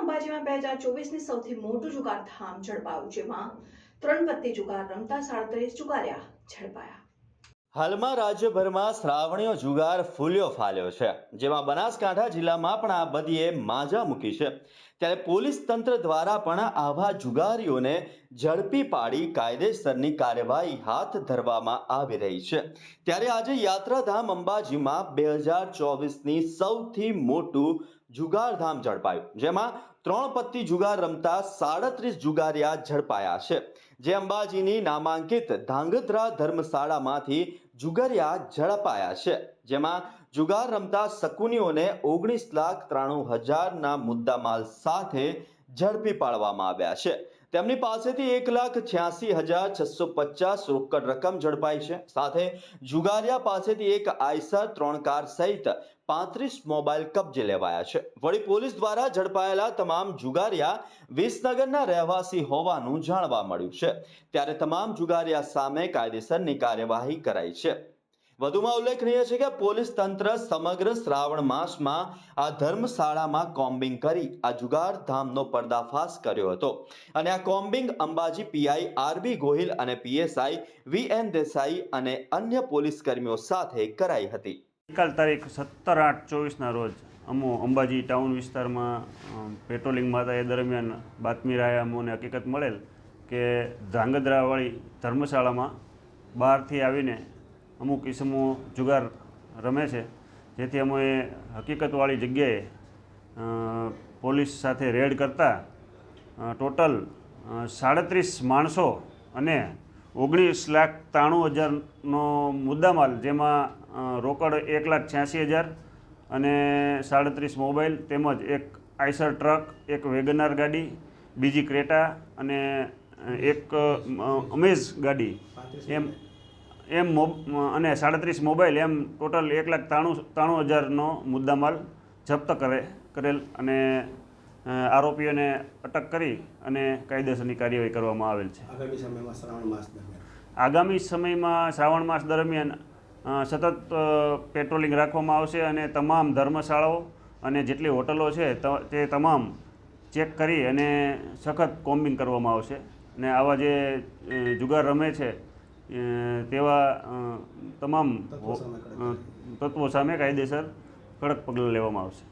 અંબાજીમાં બે હજાર ચોવીસની સૌથી મોટું જુગાર ધામ ઝડપાયું, જેમાં ત્રણ પત્તી જુગાર રમતા સાડત્રીસ જુગાર્યા ઝડપાયા. હાલમાં રાજ્યભરમાં શ્રાવણીય જુગાર ફૂલ્યો ફાલ્યો છે, જેમાં બનાસકાંઠા જિલ્લામાં પણ આ બધીએ માજા મૂકી છે. ત્યારે પોલીસ તંત્ર દ્વારા પણ આવા જુગારીઓને ઝડપી પાડી કાયદેસરની કાર્યવાહી હાથ ધરવામાં આવી રહી છે. ત્યારે આજે યાત્રાધામ અંબાજીમાં બે હજાર ચોવીસની સૌથી મોટું જુગારધામ ઝડપાયું, જેમાં ત્રણ પત્તી જુગાર રમતા સાડત્રીસ જુગારિયા ઝડપાયા છે. જે અંબાજીની નામાંકિત ધાંગધ્રા ધર્મશાળામાંથી જુગારિયા ઝડપાયા છે. જેમાં જુગાર રમતા શકુનીઓને ઓગણીસ લાખ ત્રાણું હજારના મુદ્દામાલ સાથે ઝડપી પાડવામાં આવ્યા છે. તેમની પાસેથી એક લાખ છ્યાસી હજાર છસો પચાસ રોકડ રકમ ઝડપાઈ છે. સાથે જુગારિયા પાસેથી એક આઈસર ત્રણ કાર સહિત પાંત્રીસ મોબાઈલ કબજે લેવાયા છે. વળી પોલીસ દ્વારા ઝડપાયેલા તમામ જુગારિયા વિસનગરના રહેવાસી હોવાનું જાણવા મળ્યું છે. ત્યારે તમામ જુગારિયા સામે કાયદેસરની કાર્યવાહી કરાઈ છે. વધુમાં ઉલ્લેખનીય છે કે પોલીસ તંત્ર સમગ્ર શ્રાવણ માસમાં આ ધર્મશાળામાં કોમ્બિંગ કરી આ જુગાર ધામનો પર્દાફાશ કર્યો હતો. અને આ combing Ambaji PI RB Gohil અને પીએસઆઈ વી એન દેસાઈ અને અન્ય પોલીસ કર્મીઓ સાથે કરાઈ હતી. ગઈકાલ તારીખ સત્તર આઠ ચોવીસના રોજ અમો અંબાજી ટાઉન વિસ્તારમાં પેટ્રોલિંગ પેટ્રોલિંગમાં હતા એ દરમિયાન બાતમી રાહે અમોને હકીકત મળેલ કે ધ્રાંગધ્રાવાળી ધર્મશાળામાં બહારથી આવીને અમુક ઇસમો જુગાર રમે છે. જેથી અમે હકીકતવાળી જગ્યાએ પોલીસ સાથે રેડ કરતાં ટોટલ સાડત્રીસ માણસો અને ઓગણીસ લાખ ત્રાણું હજારનો મુદ્દામાલ, જેમાં રોકડ એક લાખ છ્યાસી હજાર અને સાડત્રીસ મોબાઈલ, તેમજ એક આઈસર ટ્રક, એક વેગનાર ગાડી, બીજી ક્રેટા અને એક અમેઝ ગાડી. એમ એમ મોબ અને સાડત્રીસ મોબાઈલ એમ ટોટલ એક લાખ ત્રાણું ત્રાણું હજારનો મુદ્દામાલ જપ્ત કરે કરેલ અને આરોપીઓને અટક કરી અને કાયદેસરની કાર્યવાહી કરવામાં આવેલ છે. આગામી સમયમાં શ્રાવણ માસ દરમિયાન? આગામી સમયમાં શ્રાવણ માસ દરમિયાન સતત પેટ્રોલિંગ રાખવામાં આવશે અને તમામ ધર્મશાળાઓ અને જેટલી હોટલો છે તે તમામ ચેક કરી અને સખત કોમ્બિંગ કરવામાં આવશે. અને આવા જે જુગાર રમે છે તેવા તમામ તત્વો સામે કાયદેસર કડક પગલાં લેવામાં આવશે.